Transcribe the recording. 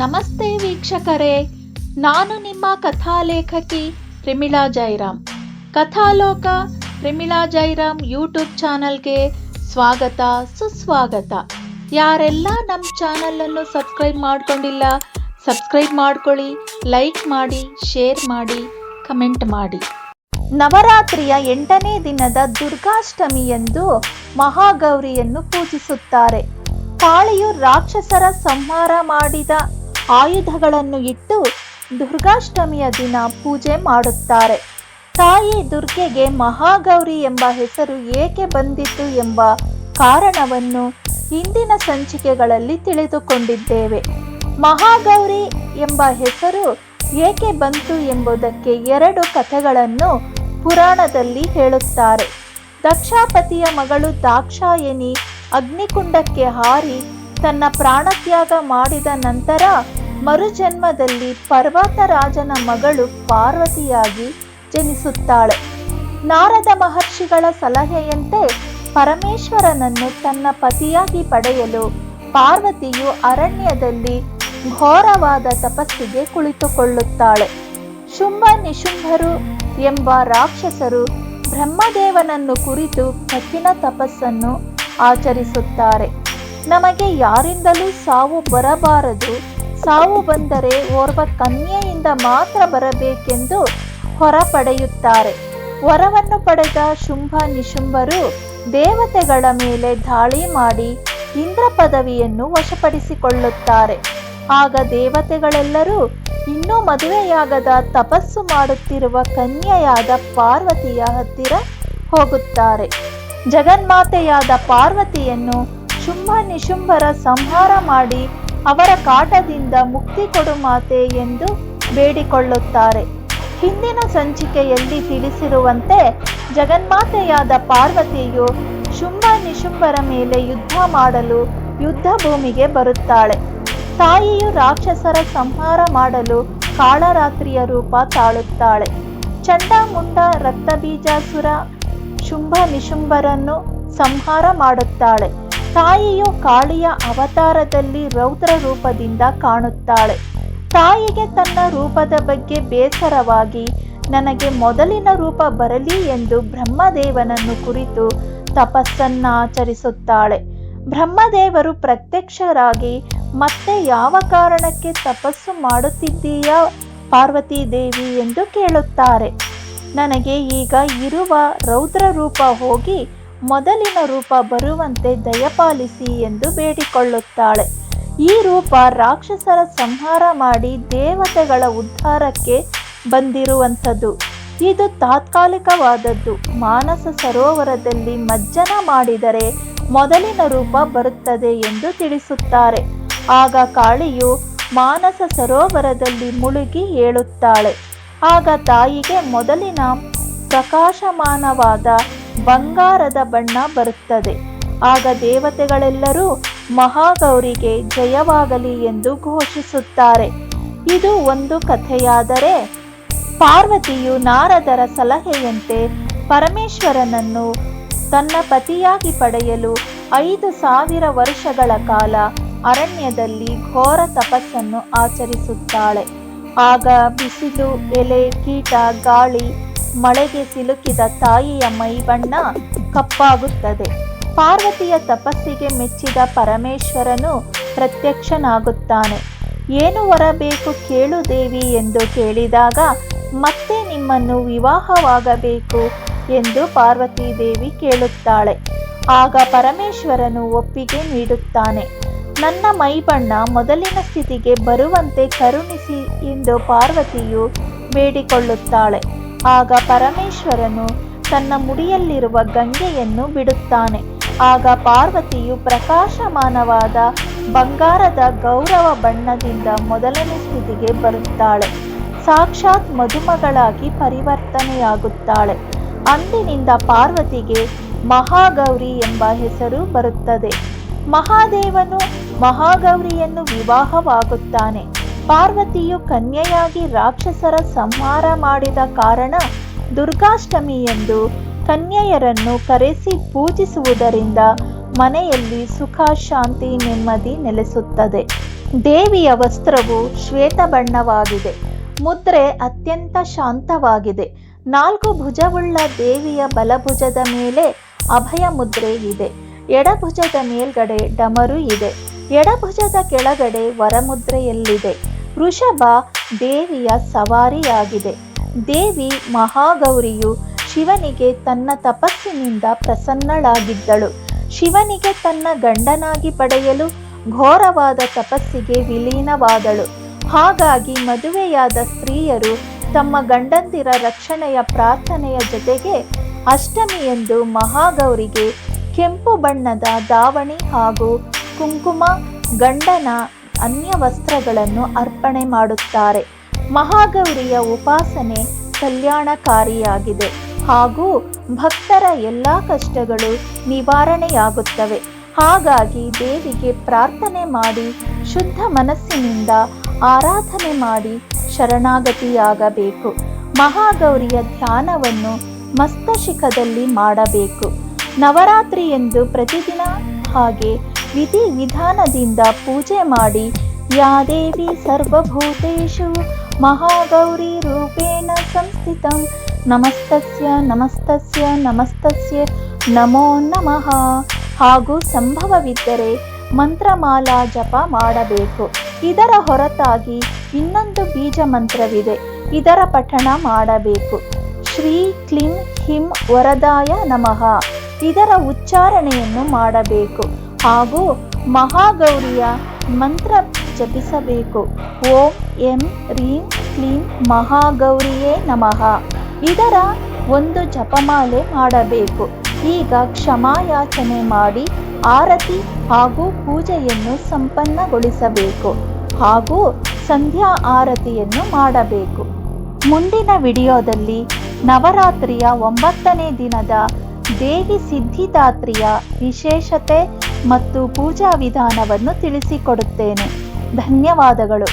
ನಮಸ್ತೆ ವೀಕ್ಷಕರೇ, ನಾನು ನಿಮ್ಮ ಕಥಾಲೇಖಕಿ ಪ್ರಮಿಳಾ ಜೈರಾಮ್. ಕಥಾಲೋಕ ಪ್ರಿಮಿಳಾ ಜೈರಾಮ್ ಯೂಟ್ಯೂಬ್ ಚಾನಲ್ಗೆ ಸ್ವಾಗತ, ಸುಸ್ವಾಗತ. ಯಾರೆಲ್ಲ ನಮ್ಮ ಚಾನಲನ್ನು ಸಬ್ಸ್ಕ್ರೈಬ್ ಮಾಡ್ಕೊಂಡಿಲ್ಲ, ಸಬ್ಸ್ಕ್ರೈಬ್ ಮಾಡ್ಕೊಳ್ಳಿ, ಲೈಕ್ ಮಾಡಿ, ಶೇರ್ ಮಾಡಿ, ಕಮೆಂಟ್ ಮಾಡಿ. ನವರಾತ್ರಿಯ ಎಂಟನೇ ದಿನದ ದುರ್ಗಾಷ್ಟಮಿಯಂದು ಮಹಾಗೌರಿಯನ್ನು ಪೂಜಿಸುತ್ತಾರೆ. ಕಾಳಿಯು ರಾಕ್ಷಸರ ಸಂಹಾರ ಮಾಡಿದ ಆಯುಧಗಳನ್ನು ಇಟ್ಟು ದುರ್ಗಾಷ್ಟಮಿಯ ದಿನ ಪೂಜೆ ಮಾಡುತ್ತಾರೆ. ತಾಯಿ ದುರ್ಗೆಗೆ ಮಹಾಗೌರಿ ಎಂಬ ಹೆಸರು ಏಕೆ ಬಂದಿತು ಎಂಬ ಕಾರಣವನ್ನು ಇಂದಿನ ಸಂಚಿಕೆಗಳಲ್ಲಿ ತಿಳಿದುಕೊಂಡಿದ್ದೇವೆ. ಮಹಾಗೌರಿ ಎಂಬ ಹೆಸರು ಏಕೆ ಬಂತು ಎಂಬುದಕ್ಕೆ ಎರಡು ಕಥೆಗಳನ್ನು ಪುರಾಣದಲ್ಲಿ ಹೇಳುತ್ತಾರೆ. ದಕ್ಷಾಪತಿಯ ಮಗಳು ದಾಕ್ಷಾಯಣಿ ಅಗ್ನಿಕುಂಡಕ್ಕೆ ಹಾರಿ ತನ್ನ ಪ್ರಾಣತ್ಯಾಗ ಮಾಡಿದ ನಂತರ ಮರುಜನ್ಮದಲ್ಲಿ ಪರ್ವತರಾಜನ ಮಗಳು ಪಾರ್ವತಿಯಾಗಿ ಜನಿಸುತ್ತಾಳೆ. ನಾರದ ಮಹರ್ಷಿಗಳ ಸಲಹೆಯಂತೆ ಪರಮೇಶ್ವರನನ್ನು ತನ್ನ ಪತಿಯಾಗಿ ಪಡೆಯಲು ಪಾರ್ವತಿಯು ಅರಣ್ಯದಲ್ಲಿ ಘೋರವಾದ ತಪಸ್ಸಿಗೆ ಕುಳಿತುಕೊಳ್ಳುತ್ತಾಳೆ. ಶುಂಭ ನಿಶುಂಭರು ಎಂಬ ರಾಕ್ಷಸರು ಬ್ರಹ್ಮದೇವನನ್ನು ಕುರಿತು ಕಠಿಣ ತಪಸ್ಸನ್ನು ಆಚರಿಸುತ್ತಾರೆ. ನಮಗೆ ಯಾರಿಂದಲೂ ಸಾವು ಬರಬಾರದು. ಸಾವು ಬಂದರೆ ಓರ್ವ ಕನ್ಯೆಯಿಂದ ಮಾತ್ರ ಬರಬೇಕೆಂದು ಹೊರ ಪಡೆಯುತ್ತಾರೆ ವರವನ್ನು ಪಡೆದ ಶುಂಭ ನಿಶುಂಭರು ದೇವತೆಗಳ ಮೇಲೆ ದಾಳಿ ಮಾಡಿ ಇಂದ್ರ ಪದವಿಯನ್ನು ವಶಪಡಿಸಿಕೊಳ್ಳುತ್ತಾರೆ. ಆಗ ದೇವತೆಗಳೆಲ್ಲರೂ ಇನ್ನೂ ಮದುವೆಯಾಗದ ತಪಸ್ಸು ಮಾಡುತ್ತಿರುವ ಕನ್ಯೆಯಾದ ಪಾರ್ವತಿಯ ಹತ್ತಿರ ಹೋಗುತ್ತಾರೆ. ಜಗನ್ಮಾತೆಯಾದ ಪಾರ್ವತಿಯನ್ನು ಶುಂಭ ನಿಶುಂಭರ ಸಂಹಾರ ಮಾಡಿ ಅವರ ಕಾಟದಿಂದ ಮುಕ್ತಿ ಕೊಡು ಮಾತೆ ಎಂದು ಬೇಡಿಕೊಳ್ಳುತ್ತಾರೆ. ಹಿಂದಿನ ಸಂಚಿಕೆಯಲ್ಲಿ ತಿಳಿಸಿರುವಂತೆ ಜಗನ್ಮಾತೆಯಾದ ಪಾರ್ವತಿಯು ಶುಂಭ ನಿಶುಂಭರ ಮೇಲೆ ಯುದ್ಧ ಮಾಡಲು ಯುದ್ಧ ಭೂಮಿಗೆ ಬರುತ್ತಾಳೆ. ತಾಯಿಯು ರಾಕ್ಷಸರ ಸಂಹಾರ ಮಾಡಲು ಕಾಳರಾತ್ರಿಯ ರೂಪ ತಾಳುತ್ತಾಳೆ. ಚಂಡಮುಂಡ ರಕ್ತಬೀಜಾಸುರ ಶುಂಭ ನಿಶುಂಭರನ್ನು ಸಂಹಾರ ಮಾಡುತ್ತಾಳೆ. ತಾಯಿಯು ಕಾಳಿಯ ಅವತಾರದಲ್ಲಿ ರೌದ್ರ ರೂಪದಿಂದ ಕಾಣುತ್ತಾಳೆ. ತಾಯಿಗೆ ತನ್ನ ರೂಪದ ಬಗ್ಗೆ ಬೇಸರವಾಗಿ, ನನಗೆ ಮೊದಲಿನ ರೂಪ ಬರಲಿ ಎಂದು ಬ್ರಹ್ಮದೇವನನ್ನು ಕುರಿತು ತಪಸ್ಸನ್ನಾಚರಿಸುತ್ತಾಳೆ ಬ್ರಹ್ಮದೇವರು ಪ್ರತ್ಯಕ್ಷರಾಗಿ, ಮತ್ತೆ ಯಾವ ಕಾರಣಕ್ಕೆ ತಪಸ್ಸು ಮಾಡುತ್ತಿದ್ದೀಯಾ ಪಾರ್ವತಿ ದೇವಿ ಎಂದು ಕೇಳುತ್ತಾರೆ. ನನಗೆ ಈಗ ಇರುವ ರೌದ್ರ ರೂಪ ಹೋಗಿ ಮೊದಲಿನ ರೂಪ ಬರುವಂತೆ ದಯಪಾಲಿಸಿ ಎಂದು ಬೇಡಿಕೊಳ್ಳುತ್ತಾಳೆ. ಈ ರೂಪ ರಾಕ್ಷಸರ ಸಂಹಾರ ಮಾಡಿ ದೇವತೆಗಳ ಉದ್ಧಾರಕ್ಕೆ ಬಂದಿರುವಂಥದ್ದು. ಇದು ತಾತ್ಕಾಲಿಕವಾದದ್ದು. ಮಾನಸ ಸರೋವರದಲ್ಲಿ ಮಜ್ಜನ ಮಾಡಿದರೆ ಮೊದಲಿನ ರೂಪ ಬರುತ್ತದೆ ಎಂದು ತಿಳಿಸುತ್ತಾರೆ. ಆಗ ಕಾಳಿಯು ಮಾನಸ ಸರೋವರದಲ್ಲಿ ಮುಳುಗಿ ಏಳುತ್ತಾಳೆ. ಆಗ ತಾಯಿಗೆ ಮೊದಲಿನ ಪ್ರಕಾಶಮಾನವಾದ ಬಂಗಾರದ ಬಣ್ಣ ಬರುತ್ತದೆ. ಆಗ ದೇವತೆಗಳೆಲ್ಲರೂ ಮಹಾಗೌರಿಗೆ ಜಯವಾಗಲಿ ಎಂದು ಘೋಷಿಸುತ್ತಾರೆ. ಇದು ಒಂದು ಕಥೆಯಾದರೆ, ಪಾರ್ವತಿಯು ನಾರದರ ಸಲಹೆಯಂತೆ ಪರಮೇಶ್ವರನನ್ನು ತನ್ನ ಪತಿಯಾಗಿ ಪಡೆಯಲು ಐದು ಸಾವಿರ ವರ್ಷಗಳ ಕಾಲ ಅರಣ್ಯದಲ್ಲಿ ಘೋರ ತಪಸ್ಸನ್ನು ಆಚರಿಸುತ್ತಾಳೆ. ಆಗ ಬಿಸಿಲು, ಎಲೆ, ಕೀಟ, ಗಾಳಿ ಮಳೆಗೆ ಸಿಲುಕಿದ ತಾಯಿಯ ಮೈಬಣ್ಣ ಕಪ್ಪಾಗುತ್ತದೆ. ಪಾರ್ವತಿಯ ತಪಸ್ಸಿಗೆ ಮೆಚ್ಚಿದ ಪರಮೇಶ್ವರನು ಪ್ರತ್ಯಕ್ಷನಾಗುತ್ತಾನೆ. ಏನು ವರಬೇಕು ಕೇಳು ದೇವಿ ಎಂದು ಕೇಳಿದಾಗ, ಮತ್ತೆ ನಿಮ್ಮನ್ನು ವಿವಾಹವಾಗಬೇಕು ಎಂದು ಪಾರ್ವತಿ ದೇವಿ ಕೇಳುತ್ತಾಳೆ. ಆಗ ಪರಮೇಶ್ವರನು ಒಪ್ಪಿಗೆ ನೀಡುತ್ತಾನೆ. ನನ್ನ ಮೈಬಣ್ಣ ಮೊದಲಿನ ಸ್ಥಿತಿಗೆ ಬರುವಂತೆ ಕರುಣಿಸಿ ಎಂದು ಪಾರ್ವತಿಯು ಬೇಡಿಕೊಳ್ಳುತ್ತಾಳೆ. ಆಗ ಪರಮೇಶ್ವರನು ತನ್ನ ಮುಡಿಯಲ್ಲಿರುವ ಗಂಗೆಯನ್ನು ಬಿಡುತ್ತಾನೆ. ಆಗ ಪಾರ್ವತಿಯು ಪ್ರಕಾಶಮಾನವಾದ ಬಂಗಾರದ ಗೌರವ ಬಣ್ಣದಿಂದ ಮೊದಲನೇ ಸ್ಥಿತಿಗೆ ಬರುತ್ತಾಳೆ. ಸಾಕ್ಷಾತ್ ಮದುಮಗಳಾಗಿ ಪರಿವರ್ತನೆಯಾಗುತ್ತಾಳೆ. ಅಂದಿನಿಂದ ಪಾರ್ವತಿಗೆ ಮಹಾಗೌರಿ ಎಂಬ ಹೆಸರು ಬರುತ್ತದೆ. ಮಹಾದೇವನು ಮಹಾಗೌರಿಯನ್ನು ವಿವಾಹವಾಗುತ್ತಾನೆ. ಪಾರ್ವತಿಯು ಕನ್ಯೆಯಾಗಿ ರಾಕ್ಷಸರ ಸಂಹಾರ ಮಾಡಿದ ಕಾರಣ ದುರ್ಗಾಷ್ಟಮಿ ಎಂದು ಕನ್ಯೆಯರನ್ನು ಕರೆಸಿ ಪೂಜಿಸುವುದರಿಂದ ಮನೆಯಲ್ಲಿ ಸುಖ, ಶಾಂತಿ, ನೆಮ್ಮದಿ ನೆಲೆಸುತ್ತದೆ. ದೇವಿಯ ವಸ್ತ್ರವು ಶ್ವೇತ ಬಣ್ಣವಾಗಿದೆ. ಮುದ್ರೆ ಅತ್ಯಂತ ಶಾಂತವಾಗಿದೆ. ನಾಲ್ಕು ಭುಜವುಳ್ಳ ದೇವಿಯ ಬಲಭುಜದ ಮೇಲೆ ಅಭಯ ಮುದ್ರೆ ಇದೆ. ಎಡಭುಜದ ಮೇಲ್ಗಡೆ ಡಮರು ಇದೆ. ಎಡಭುಜದ ಕೆಳಗಡೆ ವರಮುದ್ರೆಯಲ್ಲಿದೆ. ವೃಷಭ ದೇವಿಯ ಸವಾರಿಯಾಗಿದೆ. ದೇವಿ ಮಹಾಗೌರಿಯು ಶಿವನಿಗೆ ತನ್ನ ತಪಸ್ಸಿನಿಂದ ಪ್ರಸನ್ನಳಾಗಿದ್ದಳು. ಶಿವನಿಗೆ ತನ್ನ ಗಂಡನಾಗಿ ಪಡೆಯಲು ಘೋರವಾದ ತಪಸ್ಸಿಗೆ ವಿಲೀನವಾದಳು. ಹಾಗಾಗಿ ಮದುವೆಯಾದ ಸ್ತ್ರೀಯರು ತಮ್ಮ ಗಂಡಂದಿರ ರಕ್ಷಣೆಯ ಪ್ರಾರ್ಥನೆಯ ಜೊತೆಗೆ ಅಷ್ಟಮಿಯಂದು ಮಹಾಗೌರಿಗೆ ಕೆಂಪು ಬಣ್ಣದ ದಾವಣಿ ಹಾಗೂ ಕುಂಕುಮ, ಗಂಡನ ಅನ್ಯ ವಸ್ತ್ರಗಳನ್ನು ಅರ್ಪಣೆ ಮಾಡುತ್ತಾರೆ. ಮಹಾಗೌರಿಯ ಉಪಾಸನೆ ಕಲ್ಯಾಣಕಾರಿಯಾಗಿದೆ. ಹಾಗೂ ಭಕ್ತರ ಎಲ್ಲ ಕಷ್ಟಗಳು ನಿವಾರಣೆಯಾಗುತ್ತವೆ. ಹಾಗಾಗಿ ದೇವಿಗೆ ಪ್ರಾರ್ಥನೆ ಮಾಡಿ, ಶುದ್ಧ ಮನಸ್ಸಿನಿಂದ ಆರಾಧನೆ ಮಾಡಿ ಶರಣಾಗತಿಯಾಗಬೇಕು. ಮಹಾಗೌರಿಯ ಧ್ಯಾನವನ್ನು ಮಸ್ತಶಿಖದಲ್ಲಿ ಮಾಡಬೇಕು. ನವರಾತ್ರಿ ಎಂದು ಪ್ರತಿದಿನ ಹಾಗೆ ವಿಧಿ ವಿಧಾನದಿಂದ ಪೂಜೆ ಮಾಡಿ ಯಾದೇವಿ ಸರ್ವಭೂತೇಷು ಮಹಾಗೌರಿ ರೂಪೇಣ ಸಂಸ್ಥಿತಂ. ನಮಸ್ತಸ್ಯ ನಮಸ್ತಸ್ಯ ನಮಸ್ತಸ್ಯ, ನಮೋ ನಮಃ. ಹಾಗೂ ಸಂಭವವಿದ್ದರೆ ಮಂತ್ರಮಾಲಾ ಜಪ ಮಾಡಬೇಕು. ಇದರ ಹೊರತಾಗಿ ಇನ್ನೊಂದು ಬೀಜ ಮಂತ್ರವಿದೆ ಇದರ ಪಠಣ ಮಾಡಬೇಕು. ಶ್ರೀ ಕ್ಲಿಂ ಹಿಂ ವರದಾಯ ನಮಃ. ಇದರ ಉಚ್ಚಾರಣೆಯನ್ನು ಮಾಡಬೇಕು. ಹಾಗೂ ಮಹಾಗೌರಿಯ ಮಂತ್ರ ಜಪಿಸಬೇಕು. ಓಂ ಎಂ ರೀಂ ಕ್ಲೀಂ ಮಹಾಗೌರಿಯೇ ನಮಃ. ಇದರ ಒಂದು ಜಪಮಾಲೆ ಮಾಡಬೇಕು. ಈಗ ಕ್ಷಮಾಯಾಚನೆ ಮಾಡಿ ಆರತಿ ಹಾಗೂ ಪೂಜೆಯನ್ನು ಸಂಪನ್ನಗೊಳಿಸಬೇಕು ಹಾಗೂ ಸಂಧ್ಯಾ ಆರತಿಯನ್ನು ಮಾಡಬೇಕು. ಮುಂದಿನ ವಿಡಿಯೋದಲ್ಲಿ ನವರಾತ್ರಿಯ ಒಂಬತ್ತನೇ ದಿನದ ದೇವಿ ಸಿದ್ಧಿದಾತ್ರಿಯ ವಿಶೇಷತೆ ಮತ್ತು ಪೂಜಾ ವಿಧಾನವನ್ನು ತಿಳಿಸಿಕೊಡುತ್ತೇನೆ. ಧನ್ಯವಾದಗಳು.